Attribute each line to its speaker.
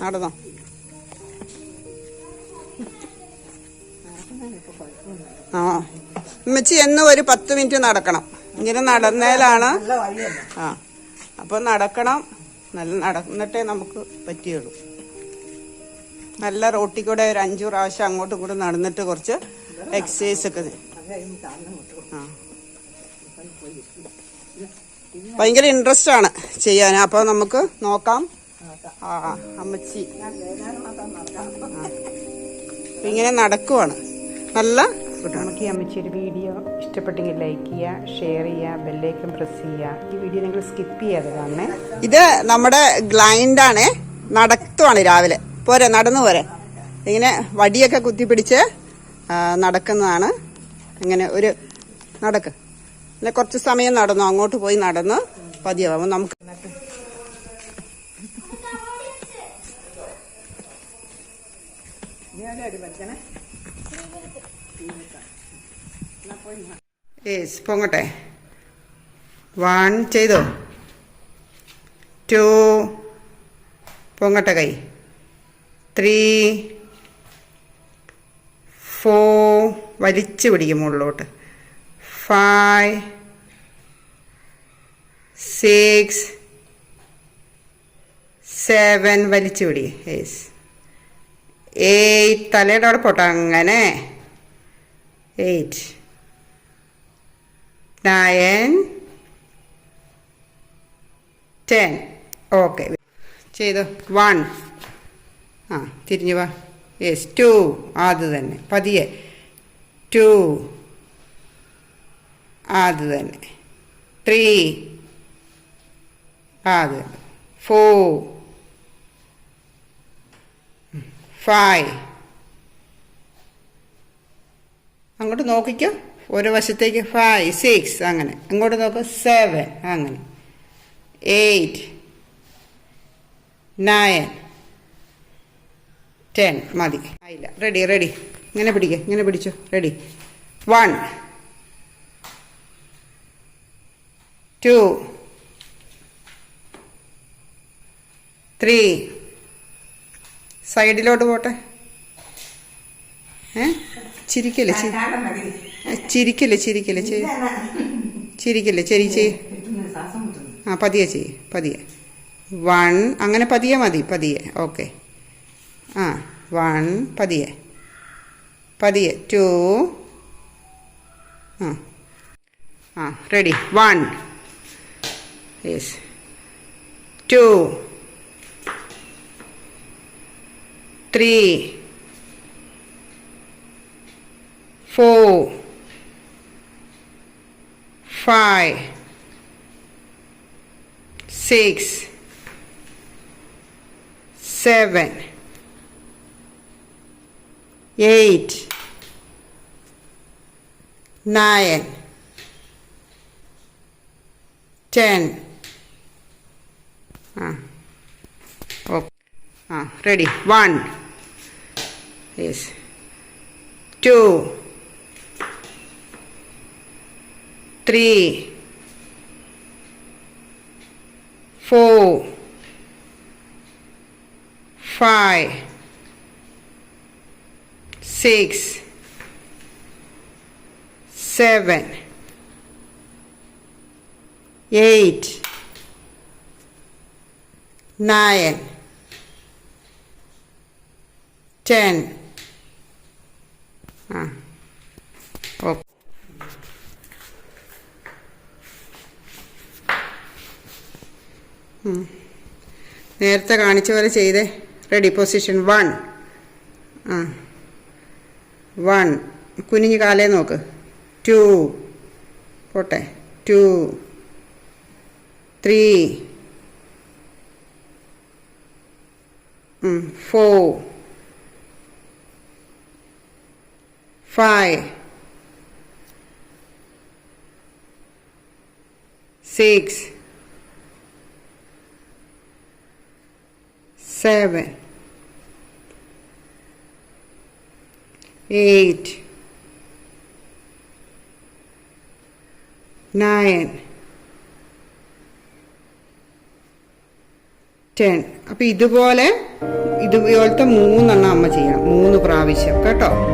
Speaker 1: നടന്നോ. ആ. ഉമ്മച്ചി എന്നും ഒരു പത്ത് മിനിറ്റ് നടക്കണം. ഇങ്ങനെ നടന്നേലാണ്. ആ. അപ്പൊ നടക്കണം. നല്ല നടന്നിട്ടേ നമുക്ക് പറ്റിയുള്ളൂ. നല്ല റോട്ടിൽ കൂടെ ഒരു അഞ്ചു പ്രാവശ്യം അങ്ങോട്ടും കൂടെ നടന്നിട്ട് കുറച്ച് എക്സസൈസ് ഒക്കെ ആ. ഭയങ്കര ഇൻട്രസ്റ്റ് ആണ് ചെയ്യാൻ. അപ്പൊ നമുക്ക് നോക്കാം. ആ അമ്മച്ചി. ഇങ്ങനെ നടക്കുവാണ്. നല്ല
Speaker 2: നമുക്ക് ഈ അമ്മച്ചിയുടെ വീഡിയോ ഇഷ്ടപ്പെട്ടെങ്കിൽ ലൈക്ക് ചെയ്യുക ഷെയർ ചെയ്യുക ബെല്ലേക്കും പ്രസ് ചെയ്യുക. ഈ വീഡിയോ നിങ്ങൾ സ്കിപ്പ് ചെയ്യാതെ കാണണേ.
Speaker 1: ഇത് നമ്മുടെ ഗ്ലൈൻഡ് ആണ്. നടത്തുവാണ് രാവിലെ. പോരെ നടന്നു പോരെ. ഇങ്ങനെ വടിയൊക്കെ കുത്തിപ്പിടിച്ച് നടക്കുന്നതാണ്. ഇങ്ങനെ ഒരു നടക്ക്. പിന്നെ കുറച്ച് സമയം നടന്നു. അങ്ങോട്ട് പോയി നടന്ന് പതിയാവും. നമുക്ക് യേസ് പൊങ്ങട്ടെ. വൺ ചെയ്തോ? ടു പൊങ്ങട്ടെ കൈ. ത്രീ ഫോർ വലിച്ചു പിടിക്കും മുകളിലോട്ട്. ഫൈവ് സിക്സ് സെവൻ വലിച്ചു പിടി യേസ് എയ്റ്റ് തലയുടെ അവിടെ പോട്ടെ അങ്ങനെ. എയ്റ്റ് നയൻ ടെൻ ഓക്കെ ചെയ്തോ. വൺ ആ തിരിഞ്ഞു വാ. യെസ് ടു അത് തന്നെ. പതിയെ. ടു അത് തന്നെ. ത്രീ അത് ഫോർ ഫൈവ് അങ്ങോട്ട് നോക്കിക്കോ. ഒരു വശത്തേക്ക് ഫൈവ് സിക്സ് അങ്ങനെ. അങ്ങോട്ട് നോക്കുക സെവൻ അങ്ങനെ. എയ്റ്റ് നയൻ ടെൻ മതി. ആയില്ല. റെഡി റെഡി ഇങ്ങനെ പിടിക്കുക ഇങ്ങനെ പിടിച്ചോ. റെഡി വൺ ടു ത്രീ സൈഡിലോട്ട് പോട്ടെ. ഏ? ചിരിക്കല്ലേ ചിരിക്കല്ലേ ചിരിക്കല്ലേ ചിരിക്കല്ലേ ചെരി ചെയ് ആ പതിയെ ചെയ് പതിയെ. വൺ അങ്ങനെ പതിയെ മതി പതിയെ ഓക്കെ. ആ വൺ പതിയെ. പതിയെ ടു ആ. ആ ready one. Yes. Two. three, four, five, six, seven, eight, nine, ten. Ah. Okay. Ah, ready. One is 2 3 4 5 6 7 8 9 10 നേരത്തെ കാണിച്ച പോലെ ചെയ്തേ. റെഡി പൊസിഷൻ വൺ ആ. വൺ കുനിഞ്ഞ് കാലേ നോക്ക്. ടു പോട്ടെ. Two three four five six, seven, eight, nine, ten അപ്പം ഇതുപോലെ ഇതുപോലത്തെ മൂന്നെണ്ണം അമ്മ ചെയ്യണം. മൂന്ന് പ്രാവശ്യം. കേട്ടോ?